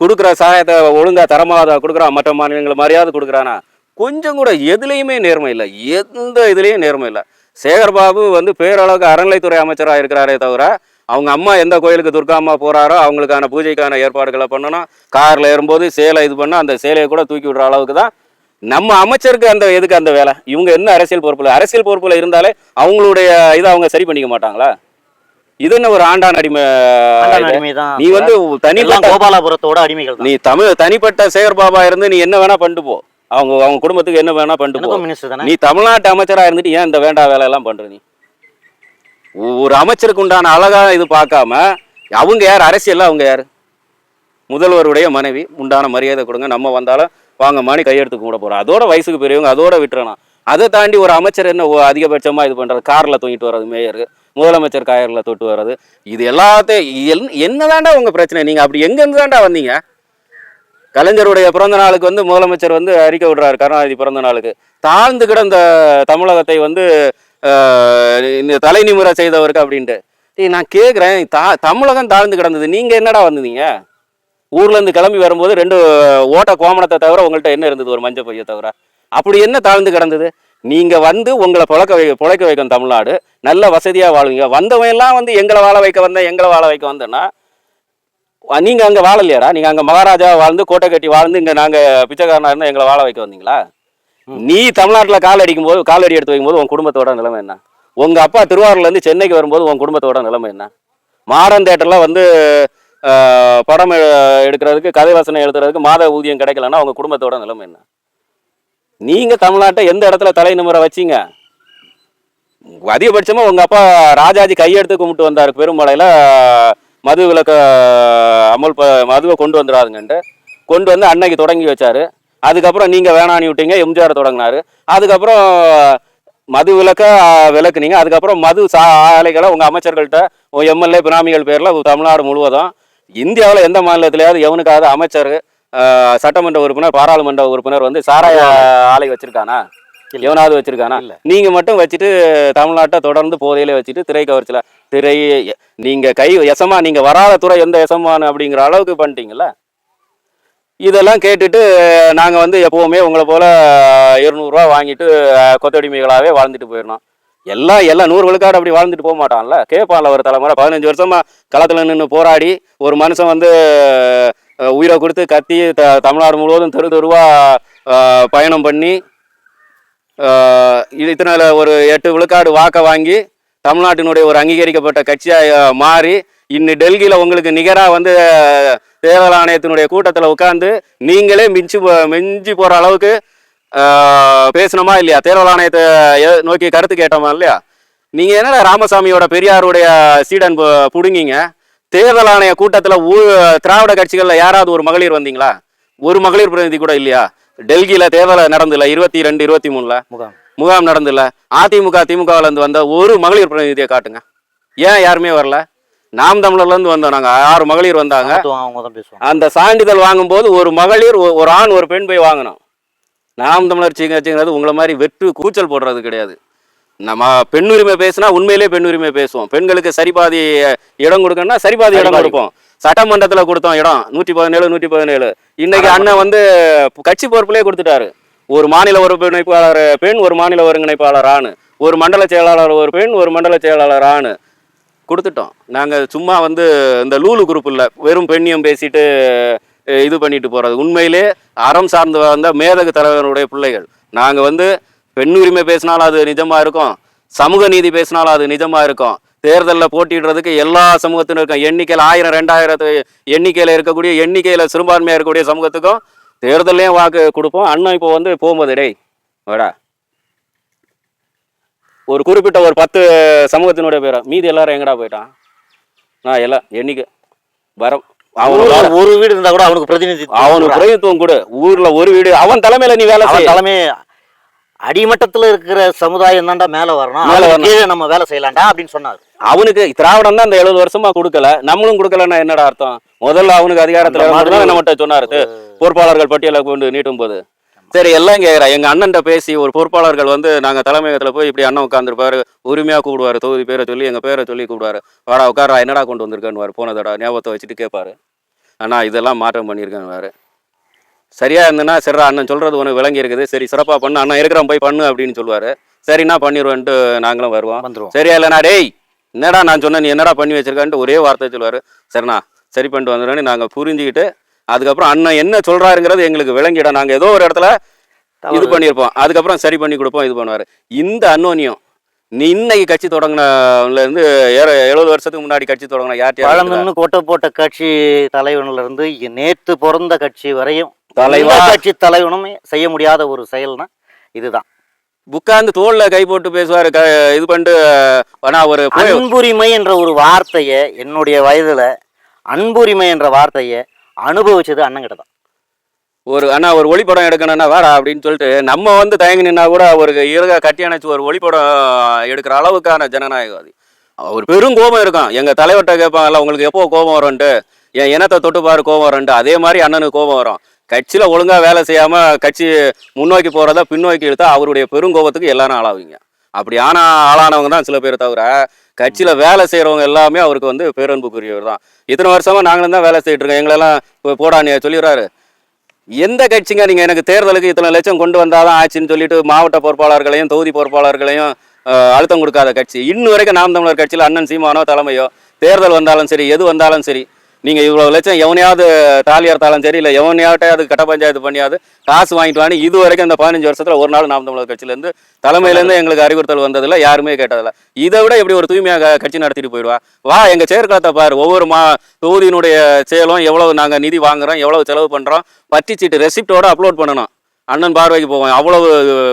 S1: கொடுக்குற சாராயத்தை ஒழுங்காக தரமாக கொடுக்குறான் மற்ற மாநிலங்கள் மரியாதை கொடுக்குறானா? கொஞ்சம் கூட எதுலேயுமே நேர்மை இல்லை. எந்த இதுலேயும் நேர்மை இல்லை. சேகர்பாபு வந்து பேரளவுக்கு அறநிலைத்துறை அமைச்சராக இருக்கிறாரே தவிர அவங்க அம்மா எந்த கோயிலுக்கு துர்கா அம்மா போறாரோ அவங்களுக்கான பூஜைக்கான ஏற்பாடுகளை பண்ணணும். காரில் ஏறும்போது சேலை இது பண்ண அந்த சேலையை கூட தூக்கி விடுற அளவுக்கு தான் நம்ம அமைச்சருக்கு அந்த எதுக்கு அந்த வேலை? இவங்க என்ன அரசியல் பொறுப்புல? அரசியல் பொறுப்புல இருந்தாலே அவங்களுடைய இதை அவங்க சரி பண்ணிக்க மாட்டாங்களா? இது என்ன ஒரு ஆண்டான் அடிமை. நீ வந்து தனிப்பட்ட
S2: கோபாலபுரத்தோட அடிமைகள்
S1: நீ தமிழ் தனிப்பட்ட சேகர் பாபா இருந்து நீ என்ன வேணா பண்ணிட்டு போ. அவங்க அவங்க குடும்பத்துக்கு என்ன வேணா பண்ணிட்டு நீ தமிழ்நாட்டு அமைச்சரா இருந்துட்டு ஏன் இந்த வேண்டா வேலை எல்லாம் பண்ற நீ? ஒரு அமைச்சருக்கு உண்டான அழகா இது பார்க்காம அவங்க யார்? அரசியல்ல அவங்க யார்? முதல்வருடைய மனைவி உண்டான மரியாதை கொடுங்க. நம்ம வந்தாலும் வாங்க மாணி கையெடுத்து கூட போறோம். அதோட வயசுக்கு பெரியவங்க அதோட விட்டுறலாம். அதை தாண்டி ஒரு அமைச்சர் என்ன அதிகபட்சமா இது பண்றது கார்ல தூங்கிட்டு வர்றது மேயர். முதலமைச்சர் காயர்ல தொட்டு வர்றது. இது எல்லாத்தையும் என்னதாண்டா உங்க பிரச்சனை? நீங்க அப்படி எங்க இருந்து தாண்டா வந்தீங்க? கலைஞருடைய பிறந்த நாளுக்கு வந்து முதலமைச்சர் வந்து அறிக்கை விடுறாரு கருணாநிதி பிறந்த நாளுக்கு. தாழ்ந்து கிடந்த தமிழகத்தை வந்து இந்த தலை நிமிர செய்தவருக்கு அப்படின்ட்டு. நான் கேட்குறேன் தா தமிழகம் தாழ்ந்து கிடந்தது. நீங்கள் என்னடா வந்தீங்க? ஊர்லேருந்து கிளம்பி வரும்போது ரெண்டு ஓட்ட கோமணத்தை தவிர உங்கள்கிட்ட என்ன இருந்தது? ஒரு மஞ்சள் பையை தவிர. அப்படி என்ன தாழ்ந்து கிடந்தது? நீங்கள் வந்து உங்களை புழக்க வை புழைக்க வைக்கும் தமிழ்நாடு. நல்ல வசதியாக வாழுவீங்க. வந்தவன் எல்லாம் வந்து எங்களை வாழ வைக்க வந்தேன் எங்களை வாழ வைக்க வந்தேன்னா அஹ் நீங்க அங்க வாழலையாடா. நீங்க அங்க மகாராஜா வாழ்ந்து கோட்டை கட்டி வாழ்ந்து இங்க நாங்க பிச்சைக்காரனா இருந்தா எங்களை வாழ வைக்க வந்தீங்களா? நீ தமிழ்நாட்டுல கால் அடிக்கும் போது கால் அடி எடுத்து வைக்கும்போது உன் குடும்பத்தோட நிலைமை என்ன? உங்க அப்பா திருவாரூர்ல இருந்து சென்னைக்கு வரும்போது உன் குடும்பத்தோட நிலைமை என்ன? மாறன் தேட்டர்ல வந்து படம் எடுக்கிறதுக்கு கதை வசனம் எழுதுறதுக்கு மாத ஊதியம் கிடைக்கலன்னா உங்க குடும்பத்தோட நிலைமை என்ன? நீங்க தமிழ்நாட்டை எந்த இடத்துல தலை நிமிர வச்சீங்க? அதிகபட்சமா உங்க அப்பா ராஜாஜி கையெடுத்து கும்பிட்டு வந்தாரு பெருமலையில மது விலக்க அமல் ப- மதுவை கொண்டு வந்துடாதுங்கன்ட்டு கொண்டு வந்து அன்னைக்கு தொடங்கி வச்சாரு. அதுக்கப்புறம் நீங்க வேணான்னு விட்டீங்க எம்ஜிஆர் தொடங்கினாரு. அதுக்கப்புறம் மது விலக்க விளக்குனீங்க அதுக்கப்புறம் மது சா ஆலைகளை உங்க அமைச்சர்கள்ட்ட எம்எல்ஏ பினாமிகள் பேர்ல தமிழ்நாடு முழுவதும் இந்தியாவில் எந்த மாநிலத்திலேயாவது எவனுக்காவது அமைச்சர் ஆஹ், சட்டமன்ற உறுப்பினர் பாராளுமன்ற உறுப்பினர் வந்து சாராய ஆலை வச்சுருக்கானா? எவனாவது வச்சிருக்கானா?
S2: இல்ல.
S1: நீங்க மட்டும் வச்சுட்டு தமிழ்நாட்டை தொடர்ந்து போதையில வச்சுட்டு திரை கவர்ச்சியில திரை நீங்க கை எசமா நீங்க வராத துறை எந்த எசமானு அப்படிங்கிற அளவுக்கு பண்ணிட்டீங்கல்ல? இதெல்லாம் கேட்டுட்டு நாங்கள் வந்து எப்போவுமே உங்களை போல் இருநூறுவா வாங்கிட்டு கொத்தடிமைகளாகவே வாழ்ந்துட்டு போயிடணும். எல்லாம் எல்லாம் நூறு விழுக்காடு அப்படி வாழ்ந்துட்டு போக மாட்டான்ல? கேட்பான்ல ஒரு தலைமுறை. பதினஞ்சு வருஷமா களத்தில் நின்று போராடி ஒரு மனுஷன் வந்து உயிரை கொடுத்து கத்தி த தமிழ்நாடு முழுவதும் தெரு தெருவா அஹ், பயணம் பண்ணி இத்தனை ஒரு எட்டு விழுக்காடு வாக்கை வாங்கி தமிழ்நாட்டினுடைய ஒரு அங்கீகரிக்கப்பட்ட கட்சியாக மாறி இன்னும் டெல்லியில் உங்களுக்கு நிகராக வந்து தேர்தல் ஆணையத்தினுடைய கூட்டத்தில் உட்காந்து நீங்களே மிஞ்சி போ- மிஞ்சி போகிற அளவுக்கு அஹ், பேசணுமா இல்லையா? தேர்தல் ஆணையத்தை நோக்கி கருத்து கேட்டோமா இல்லையா? நீங்கள் என்ன ராமசாமியோட பெரியாருடைய சீடன் பு- தேர்தல் ஆணைய கூட்டத்தில் ஊ திராவிட கட்சிகளில் யாராவது ஒரு மகளிர் வந்தீங்களா? ஒரு மகளிர் பிரதிநிதி கூட இல்லையா? டெல்லியில் தேர்தல் நடந்துல இருபத்தி ரெண்டு இருபத்தி மூணில்?
S2: முகாம்.
S1: முகாம் நடந்துல. அதிமுக திமுகவுல இருந்து வந்த ஒரு மகளிர் பிரதிநிதியை காட்டுங்க. ஏன் யாருமே வரல? நாம் தமிழர்ல இருந்து வந்தோம் நாங்க. ஆறு மகளிர் வந்தாங்க. அந்த சான்றிதழ் வாங்கும்போது ஒரு மகளிர் ஒரு ஆண் ஒரு பெண் போய் வாங்கணும் நாம் தமிழர் கட்சிங்கிறது உங்களை மாதிரி வெற்று கூச்சல் போடுறது கிடையாது. நம்ம பெண் உரிமை பேசினா உண்மையிலே பெண் உரிமை பேசுவோம். பெண்களுக்கு சரிபாதி இடம் கொடுக்கணும்னா சரிபாதி இடம். கொடுப்போம். சட்டமன்றத்துல கொடுத்தோம் இடம். நூற்றி பதினேழு நூற்றி பதினேழு இன்னைக்கு அண்ணன் வந்து கட்சி பொறுப்புலேயே கொடுத்துட்டாரு. ஒரு மாநில ஒருங்கிணைப்பாளர் பெண் ஒரு மாநில ஒருங்கிணைப்பாளர் ஆண். ஒரு மண்டல செயலாளர் ஒரு பெண் ஒரு மண்டல செயலாளர் ஆண். கொடுத்துட்டோம். நாங்கள் சும்மா வந்து இந்த லூலு குரூப் இல்லை வெறும் பெண்ணியம் பேசிட்டு இது பண்ணிட்டு போகிறது உண்மையிலே அறம் சார்ந்து வந்த மேதகு தலைவருடைய பிள்ளைகள். நாங்கள் வந்து பெண் உரிமை பேசினாலும் அது நிஜமாக இருக்கும். சமூக நீதி பேசினாலும் அது நிஜமாக இருக்கும். தேர்தலில் போட்டியிடுறதுக்கு எல்லா சமூகத்தினருக்கும் எண்ணிக்கையில் ஆயிரம் ரெண்டாயிரத்து எண்ணிக்கையில் இருக்கக்கூடிய எண்ணிக்கையில் சிறுபான்மையாக இருக்கக்கூடிய சமூகத்துக்கும் தேர்தல்லையும் வாக்கு கொடுப்போம். அண்ணன் இப்போ வந்து போகும்போது டேய் வாடா. ஒரு குறிப்பிட்ட ஒரு பத்து சமூகத்தினுடைய பேரை மீதி எல்லாரும் எங்கடா போயிட்டான்? நான் எல்லாம் எண்ணிக்கை வர அவன்
S2: ஊர்ல
S1: வர-
S2: ஒரு வீடு இருந்தா கூட அவனுக்கு பிரதிநிதி
S1: அவனுக்கு பிரதித்துவம் கொடு. ஊர்ல ஒரு வீடு அவன் தலைமையில நீ வேலை
S2: தலைமை அடிமட்டத்துல இருக்கிற சமுதாயம் தான்டா மேல வரணும். கீழே நம்ம வேலை செய்யலாம்டா அப்படின்னு சொன்னாரு.
S1: அவனுக்கு திராவிடம் தான் இந்த எழுபது வருஷமா கொடுக்கல. நம்மளும் கொடுக்கலன்னா என்னடா அர்த்தம்? முதல்ல அவனுக்கு அதிகாரத்துல
S2: அந்த
S1: நம்மகிட்ட சொன்னாரு? பொறுப்பாளர்கள் பட்டியலை கொண்டு நீட்டும் போது சரி எல்லாம் கேக்குறா. எங்க அண்ணன்ட்ட பேசி ஒரு பொறுப்பாளர்கள் வந்து நாங்க தலைமையகத்துல போய் இப்படி அண்ணன் உட்காந்துருப்பாரு உரிமையா கூப்பிடுவாரு. தொகுதி பேரை சொல்லி எங்க பேரை சொல்லி கூப்பிடுவாரு. வாடா உட்காரா என்னடா கொண்டு வந்திருக்கேன்னு போன தடவை ஞாபகத்தை வச்சுட்டு கேட்பாரு அண்ணா இதெல்லாம் மாற்றம் பண்ணியிருக்கேன்னு சரியா இருந்ததுன்னா சரிடா அண்ணன் சொல்றது உனக்கு விளங்கி இருக்குது. சரி சிறப்பா பண்ணு. அண்ணன் இருக்கிறவன் போய் பண்ணு அப்படின்னு சொல்லுவாரு. சரிண்ணா பண்ணிடுவேன்ட்டு நாங்களும் வருவோம்.
S2: வந்துருவோம்.
S1: சரியா இல்லைண்ணா டேய் என்னடா நான் சொன்னேன் நீ என்னடா பண்ணி வச்சிருக்கான்ட்டு ஒரே வார்த்தை சொல்லுவாரு. சரிண்ணா சரி பண்ணிட்டு வந்துடுறேன்னு நாங்கள் புரிஞ்சுக்கிட்டு அதுக்கப்புறம் அண்ணன் என்ன சொல்றாருங்கிறது எங்களுக்கு விளங்கிடும். நாங்கள் ஏதோ ஒரு இடத்துல இது பண்ணியிருப்போம். அதுக்கப்புறம் சரி பண்ணி கொடுப்போம் இது பண்ணுவார். இந்த அன்னோன்யம் நீ இன்னைக்கு கட்சி தொடங்கினதுல இருந்து ஏற எழுபது வருஷத்துக்கு முன்னாடி கட்சி தொடங்கின யார்கிட்ட
S2: கொட்டை போட்ட கட்சி தலைவன்ல இருந்து இ- நேத்து பிறந்த கட்சி வரையும்
S1: தலைவா.
S2: கட்சி தலைவனும் செய்ய முடியாத ஒரு செயல்னா இதுதான்.
S1: உட்கார்ந்து தோல்ல கை போட்டு பேசுவாரு இது பண்ணிட்டு ஆனா ஒரு
S2: அன்புரிமை என்ற ஒரு வார்த்தையை என்னுடைய வயதுல அன்புரிமை என்ற வார்த்தையை அனுபவிச்சது அண்ணங்கிட்ட தான்.
S1: ஒரு அண்ணா ஒரு ஒளிப்படம் எடுக்கணும்னா வாடா அப்படின்னு சொல்லிட்டு நம்ம வந்து தயங்கி நின்னா கூட ஒரு இருக கட்டி அணைச்சு ஒரு ஒளிப்படம் எடுக்கிற அளவுக்கான ஜனநாயகவாதி. அவர் பெரும் கோபம் இருக்கும் எங்க தலைவர்கிட்ட கேட்பாங்கல்ல உங்களுக்கு எப்போ கோபம் வரும்ன்ட்டு? என் இனத்தை தொட்டு பாரு கோபம் வரும்ன்ட்டு? அதே மாதிரி அண்ணனுக்கு கோபம் வரும். கட்சியில் ஒழுங்காக வேலை செய்யாமல் கட்சி முன்னோக்கி போகிறதா பின்னோக்கி இழுத்தா அவருடைய பெருங்கோபத்துக்கு எல்லாரும் ஆளாவீங்க. அப்படி ஆனால் ஆளானவங்க தான் சில பேர் தவிர கட்சியில் வேலை செய்கிறவங்க எல்லாமே அவருக்கு வந்து பேரன்புக்குரியவர் தான். இத்தனை வருஷமாக நாங்களும் தான் வேலை செய்யிட்டு இருக்கோம். எங்களெல்லாம் போடான்னு சொல்லிடுறாரு. எந்த கட்சிங்க நீங்கள் எனக்கு தேர்தலுக்கு இத்தனை லட்சம் கொண்டு வந்தாதான் ஆச்சுன்னு சொல்லிட்டு மாவட்ட பொறுப்பாளர்களையும் தொகுதி பொறுப்பாளர்களையும் அழுத்தம் கொடுக்காத கட்சி. இன்னும் வரைக்கும் நாம் தமிழர் கட்சியில் அண்ணன் சீமானோ தலைமையோ தேர்தல் வந்தாலும் சரி எது வந்தாலும் சரி நீங்க இவ்வளவு லட்சம் எவனையாவது தாலி அறுத்தாலும் சரி இல்லை எவனையாட்டையாவது கட்ட பஞ்சாயத்து பண்ணியாவது காசு வாங்கிட்டு வாங்கி இது வரைக்கும் இந்த பதினஞ்சு வருஷத்துல ஒரு நாள் நாம் தமிழர் கட்சியில இருந்து தலைமையில இருந்து எங்களுக்கு அறிவுறுத்தல் வந்ததில்ல யாருமே கேட்டதில்ல. இதை விட எப்படி ஒரு தூய்மையாக கட்சி நடத்திட்டு போயிடுவா? வா எங்க செயற்களத்தை பாரு ஒவ்வொரு மா தொகுதியினுடைய செயலும் எவ்வளவு நாங்க நிதி வாங்குறோம் எவ்வளவு செலவு பண்றோம் பத்திச்சீட்டு ரெசிப்டோட அப்லோட் பண்ணணும். அண்ணன் பார்வைக்கு போவோம் அவ்வளவு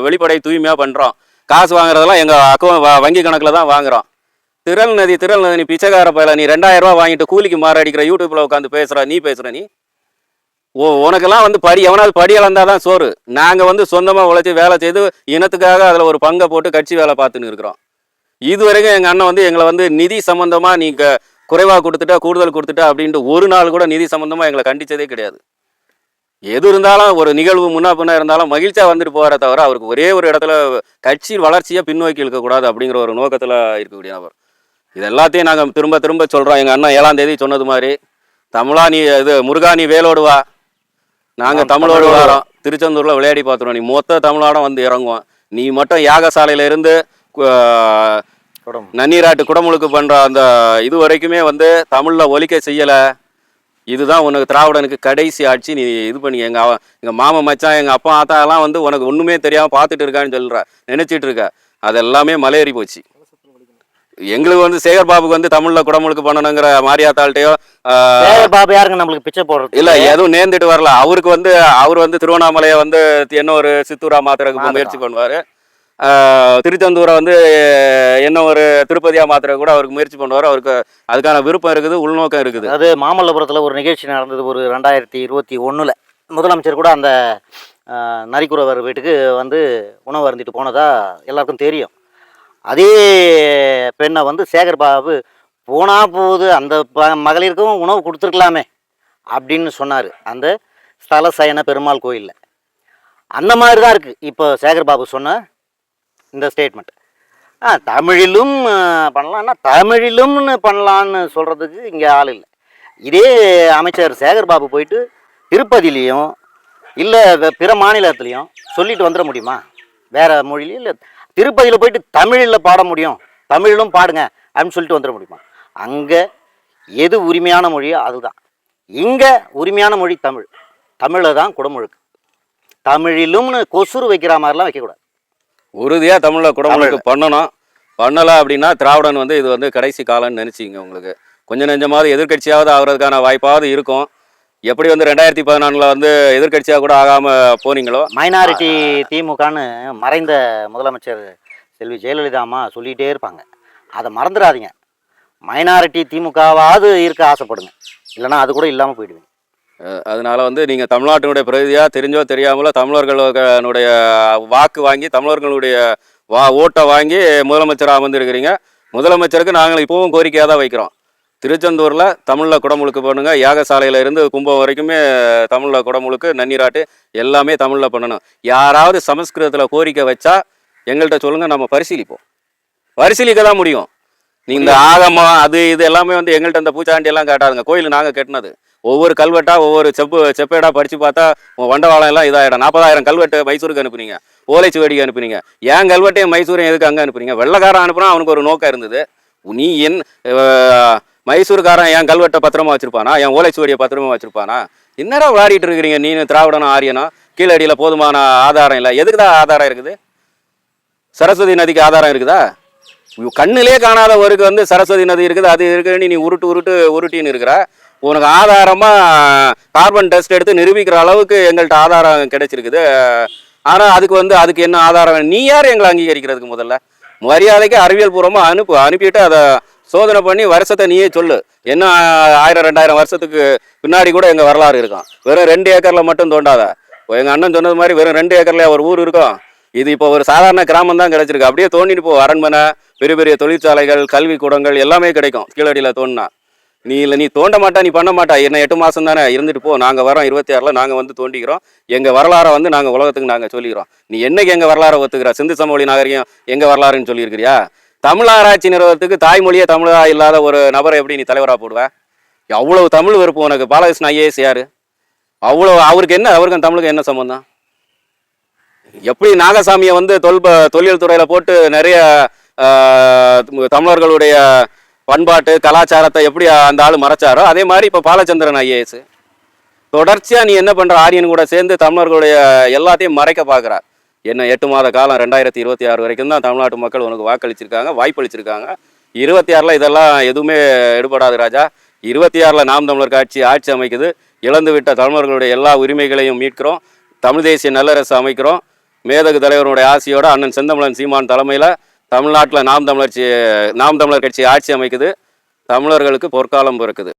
S1: வெளிப்படை தூய்மையா பண்றோம். காசு வாங்குறதெல்லாம் எங்க அக்கௌண்ட் வங்கி கணக்குல தான் வாங்குறோம். திரள் நதி திரள் நதி நீ பிச்சைக்கார பயில நீ ரெண்டாயிரம் வாங்கிட்டு கூலிக்கு மாறடிக்கிற யூடியூப்பில் உட்காந்து பேசுகிற நீ பேசுற நீ? ஓ உனக்கெல்லாம் வந்து படி எவனாவது படி தான் சோறு. நாங்கள் வந்து சொந்தமாக உழைச்சி வேலை செய்து இனத்துக்காக அதில் ஒரு பங்கை போட்டு கட்சி வேலை பார்த்துன்னு இருக்கிறோம். இது வரைக்கும் எங்கள் அண்ணன் வந்து எங்களை வந்து நிதி சம்மந்தமாக நீங்கள் குறைவாக கொடுத்துட்டா கூடுதல் கொடுத்துட்டா அப்படின்ட்டு ஒரு நாள் கூட நிதி சம்மந்தமாக எங்களை கண்டிச்சதே கிடையாது. எது இருந்தாலும் ஒரு நிகழ்வு முன்னா பின்னா இருந்தாலும் மகிழ்ச்சியாக வந்துட்டு போகிற தவிர அவருக்கு ஒரே ஒரு இடத்துல கட்சி வளர்ச்சியை பின்னோக்கி இருக்கக்கூடாது அப்படிங்கிற ஒரு நோக்கத்தில் இருக்கக்கூடிய நபர். இது எல்லாத்தையும் நாங்கள் திரும்ப திரும்ப சொல்கிறோம் எங்கள் அண்ணன் ஏழாம் தேதி சொன்னது மாதிரி தமிழா நீ இது முருகா நீ வேலோடு வா. நாங்கள் தமிழோடு வரோம். திருச்செந்தூரில் விளையாடி பார்த்துருவோம். நீ மொத்த தமிழ்நாடும் வந்து இறங்குவோம். நீ மட்டும் யாகசாலையில இருந்து நன்னீராட்டு குடமுழுக்கு பண்ணுற அந்த இது வரைக்குமே வந்து தமிழில் ஒலிக்க செய்யலை. இதுதான் உனக்கு திராவிடனுக்கு கடைசி ஆட்சி. நீ இது பண்ணி எங்கள் எங்கள் மாமா மச்சான் எங்கள் அப்பா ஆத்தா எல்லாம் வந்து உனக்கு ஒன்றுமே தெரியாமல் பார்த்துட்டு இருக்கான்னு சொல்கிற நினச்சிட்டு இருக்க. அது எல்லாமே மலையேறி போச்சு. எங்களுக்கு வந்து சேகர் பாபுக்கு வந்து தமிழில் குடமுழுக்கு பண்ணணுங்கிற மாரியாத்தாள்கிட்டயோ
S2: பாபு யாருங்க நம்மளுக்கு பிச்சை போடுறது
S1: இல்ல எதுவும் நேர்ந்துட்டு வரல. அவருக்கு வந்து அவர் வந்து திருவண்ணாமலையை வந்து என்ன ஒரு சித்தூரா மாத்துறதுக்கு முயற்சி பண்ணுவாரு. திருச்செந்தூரை வந்து என்ன ஒரு திருப்பதியா மாத்துற கூட அவருக்கு முயற்சி பண்ணுவார். அவருக்கு அதுக்கான விருப்பம் இருக்குது உள்நோக்கம் இருக்குது.
S2: அதாவது மாமல்லபுரத்தில் ஒரு நிகழ்ச்சி நடந்தது ஒரு ரெண்டாயிரத்தி இருபத்தி ஒன்றில் முதலமைச்சர் கூட அந்த நரிக்குறவர் வீட்டுக்கு வந்து உணவு அருந்திட்டு போனதா எல்லாருக்கும் தெரியும். அதே பெண்ணை வந்து சேகர் பாபு போனால் போகுது அந்த ப- மகளிருக்கும் உணவு கொடுத்துருக்கலாமே அப்படின்னு சொன்னார். அந்த ஸ்தல சயன பெருமாள் கோயிலில். அந்த மாதிரி தான் இருக்குது இப்போ சேகர் பாபு சொன்ன இந்த ஸ்டேட்மெண்ட் ஆ தமிழிலும் பண்ணலான்னா பண்ணலாம்னா தமிழிலும்னு பண்ணலான்னு சொல்கிறதுக்கு இங்கே ஆள் இல்லை. இதே அமைச்சர் சேகர் பாபு போயிட்டு திருப்பதிலையும் இல்லை பிற மாநிலத்துலேயும் சொல்லிட்டு வந்துட முடியுமா? வேறு மொழியிலையும் இல்லை திருப்பதியில் போயிட்டு தமிழில் பாட முடியும். தமிழிலும் பாடுங்க அப்படின்னு சொல்லிட்டு வந்துட முடியுமா? அங்கே எது உரிமையான மொழியோ அதுதான். இங்கே உரிமையான மொழி தமிழ். தமிழில் தான் குடமுழுக்கு தமிழிலும்னு கொசுறு வைக்கிற மாதிரிலாம் வைக்கக்கூடாது.
S1: உறுதியா தமிழ்ல குடமுழுக்கு பண்ணணும். பண்ணல அப்படின்னா திராவிடன் வந்து இது வந்து கடைசி காலம்னு நினைச்சிங்க உங்களுக்கு. கொஞ்சம் நெஞ்சமாவது எதிர்க்கட்சியாவது ஆகிறதுக்கான வாய்ப்பாவது இருக்கும். எப்படி வந்து ரெண்டாயிரத்தி பதினாலில் வந்து எதிர்க்கட்சியாக கூட ஆகாம போனீங்களோ?
S2: மைனாரிட்டி திமுகன்னு மறைந்த முதலமைச்சர் செல்வி ஜெயலலிதா அம்மா சொல்லிகிட்டே இருப்பாங்க. அதை மறந்துடாதீங்க. மைனாரிட்டி திமுகவாவது இருக்க ஆசைப்படுங்க. இல்லைன்னா அது கூட இல்லாமல் போயிடுவீங்க.
S1: அதனால வந்து நீங்கள் தமிழ்நாட்டினுடைய பிரதியாக தெரிஞ்சோ தெரியாமலோ தமிழர்களுடைய வாக்கு வாங்கி தமிழர்களுடைய வா ஓட்டை வாங்கி முதலமைச்சராக அமர்ந்திருக்கிறீங்க. முதலமைச்சருக்கு நாங்கள் இப்போவும் கோரிக்கையாக தான் வைக்கிறோம். திருச்செந்தூரில் தமிழில் குடமுழுக்கு பண்ணுங்க. யாகசாலையில இருந்து கும்பம் வரைக்குமே தமிழில் குடமுழுக்கு நன்னீராட்டு எல்லாமே தமிழில் பண்ணணும். யாராவது சமஸ்கிருதத்தில் கோரிக்கை வச்சா எங்கள்கிட்ட சொல்லுங்கள் நம்ம பரிசீலிப்போம். பரிசீலிக்க தான் முடியும். நீ இந்த ஆகமம் அது இது எல்லாமே வந்து எங்கள்கிட்ட இந்த பூச்சாண்டி எல்லாம் காட்டாதுங்க. கோயில் நாங்கள் கட்டினது. ஒவ்வொரு கல்வெட்டா ஒவ்வொரு செப்பு செப்பேடா படிச்சு பார்த்தா வண்டவாளம் எல்லாம் இதாயிடும். நாற்பதாயிரம் கல்வெட்டு மைசூருக்கு அனுப்புனீங்க. ஓலைச்சுவடிக்கு அனுப்புனீங்க. ஏன் கல்வெட்டையும் மைசூரையும் எதுக்கு அங்கே அனுப்புனீங்க? வெள்ளக்காரன் அனுப்புனா அவனுக்கு ஒரு நோக்கம் இருந்தது. நீ என் மைசூர்காரன் என் கல்வெட்டை பத்திரமா வச்சிருப்பானா? என் ஓலைச்சுவடியை பத்திரமா வச்சிருப்பானா? என்னடா விளையாடிட்டு இருக்கிறீங்க? நீனு திராவிடனும் ஆரியனும் கீழடியில் போதுமான ஆதாரம் இல்லை. எதுக்கு தான் ஆதாரம் இருக்குது? சரஸ்வதி நதிக்கு ஆதாரம் இருக்குதா? கண்ணிலே காணாத ஒருக்கு வந்து சரஸ்வதி நதி இருக்குது. அது இருக்குன்னு நீ உருட்டு உருட்டு உருட்டின்னு இருக்கிற. உனக்கு ஆதாரமாக கார்பன் டெஸ்ட் எடுத்து நிரூபிக்கிற அளவுக்கு எங்கள்கிட்ட ஆதாரம் கிடைச்சிருக்குது. ஆனால் அதுக்கு வந்து அதுக்கு என்ன ஆதாரம் நீ யார் எங்களை அங்கீகரிக்கிறதுக்கு முதல்ல? மரியாதைக்கு அறிவியல் பூர்வமாக அனுப்பு அனுப்பிட்டு அதை சோதனை பண்ணி வருஷத்தை நீயே சொல்லு. என்ன ஆயிரம் ரெண்டாயிரம் வருஷத்துக்கு பின்னாடி கூட எங்கள் வரலாறு இருக்கும். வெறும் ரெண்டு ஏக்கரில் மட்டும் தோண்டாத. எங்கள் அண்ணன் சொன்னது மாதிரி வெறும் ரெண்டு ஏக்கரில் ஒரு ஊர் இருக்கும். இது இப்போ ஒரு சாதாரண கிராமம் தான் கிடைச்சிருக்கு. அப்படியே தோண்டிட்டு போ. அரண்மனை பெரிய பெரிய தொழிற்சாலைகள் கல்வி கூடங்கள் எல்லாமே கிடைக்கும் கீழடியில் தோண்டினா நீ இல்லை நீ தோண்ட மாட்டா நீ பண்ண மாட்டா. என்ன எட்டு மாதம் தானே இருந்துட்டு போ. நாங்கள் வரோம் இருபத்தி ஆறில் நாங்கள் வந்து தோண்டிக்கிறோம். எங்கள் வரலாறை வந்து நாங்கள் உலகத்துக்கு நாங்கள் சொல்லிக்கிறோம். நீ என்னைக்கு எங்கள் வரலாறை ஒத்துக்கிற? சிந்து சமவெளி நாகரிகம் எங்கள் வரலாறுன்னு சொல்லியிருக்கிறியா? தமிழ் ஆராய்ச்சி நிறுவனத்துக்கு தாய்மொழியே தமிழா இல்லாத ஒரு நபரை எப்படி நீ தலைவராக போடுவேன் அவ்வளவு தமிழ் வெறுப்பு உனக்கு. பாலகிருஷ்ணன் ஐஏஎஸ் யாரு? அவ்வளோ அவருக்கு என்ன? அவருக்கும் தமிழுக்கு என்ன சம்பந்தம்? எப்படி நாகசாமியை வந்து தொல்ப தொழில் துறையில் போட்டு நிறைய தமிழர்களுடைய பண்பாட்டு கலாச்சாரத்தை எப்படி அந்த ஆள் மறைச்சாரோ அதே மாதிரி இப்போ பாலச்சந்திரன் ஐஏஎஸ். தொடர்ச்சியாக நீ என்ன பண்ணுற ஆரியன் கூட சேர்ந்து தமிழர்களுடைய எல்லாத்தையும் மறைக்க பார்க்குற என்ன எட்டு மாத காலம் ரெண்டாயிரத்தி இருபத்தி ஆறு வரைக்கும் தான் தமிழ்நாட்டு மக்கள் உனக்கு வாக்களிச்சிருக்காங்க வாய்ப்பளிச்சிருக்காங்க. இருபத்தி ஆறில் இதெல்லாம் எதுவுமே எடுபடாது ராஜா. இருபத்தி ஆறில் நாம் தமிழர் காட்சி ஆட்சி அமைக்குது. இழந்து விட்ட தமிழர்களுடைய எல்லா உரிமைகளையும் மீட்கிறோம். தமிழ் தேசிய நல்லரசு அமைக்கிறோம். மேதகு தலைவருடைய ஆசையோடு அண்ணன் செந்தமிழன் சீமான் தலைமையில் தமிழ்நாட்டில் நாம் தமிழர் நாம் தமிழர் கட்சி ஆட்சி அமைக்குது. தமிழர்களுக்கு பொற்காலம் பிறக்குது.